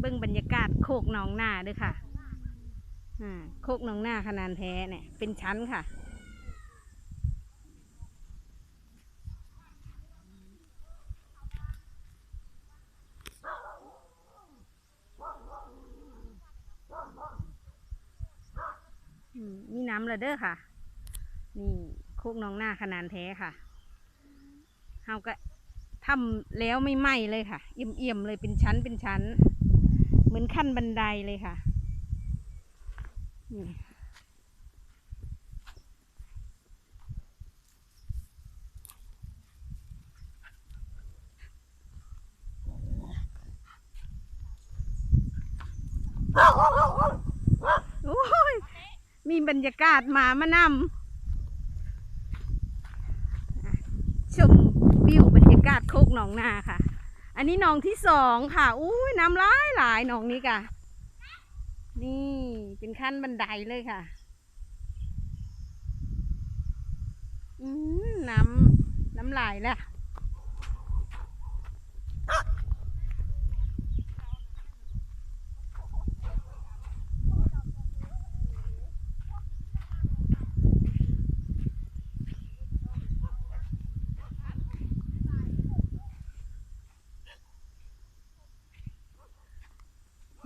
เบิ่งบรรยากาศโคกหนองนาด้วยค่ะอ่าโคกหนองนาขนาดแท้เนี่ยเป็นชั้นค่ะอืมมีน้ำระเด้อค่ะ นี่โคกน้องหน้าขนาดแท้ค่ะเฮาก็ทำแล้วไม่ไหม้เลยค่ะ เอี่ยมๆเลยเป็นชั้นเป็นชั้น เหมือนขั้นบันไดเลยค่ะนี่โอ้ย มีบรรยากาศหมามานำชมวิวบรรยากาศโคกหนองนาค่ะ อันนี้หนองที่สองค่ะ อุ้ยน้ำหลายหลายหนองนี้ค่ะ นี่เป็นขั้นบันไดเลยค่ะ อืมน้ำน้ำลายแล้ว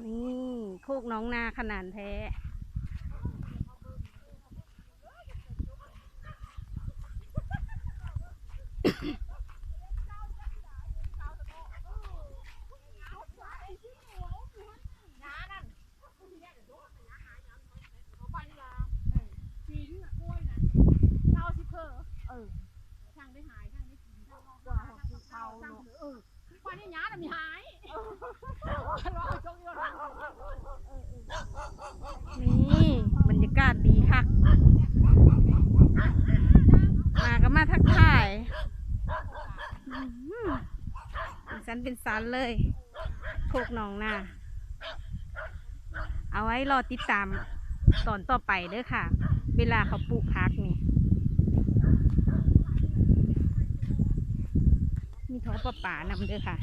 นี่โคกน้องนาขนาดแท้กินอะกล้วยนะเก้าสิบเพอเออช่าว่างได้กินช่างว่าเขาเาช่างเออวันนี้ยาดมีหายฉันว่าจงยอด นี่บรรยากาศดีค่ะ มาก็มาทักทายอื้อหือเป็น สันเป็นสันเลยโคกหนองนาเอาไว้รอติดตามตอนต่อไปเด้อค่ะ เวลาเขาปลูกพักนี่ มีท้อปลาป่านำเด้อค่ะ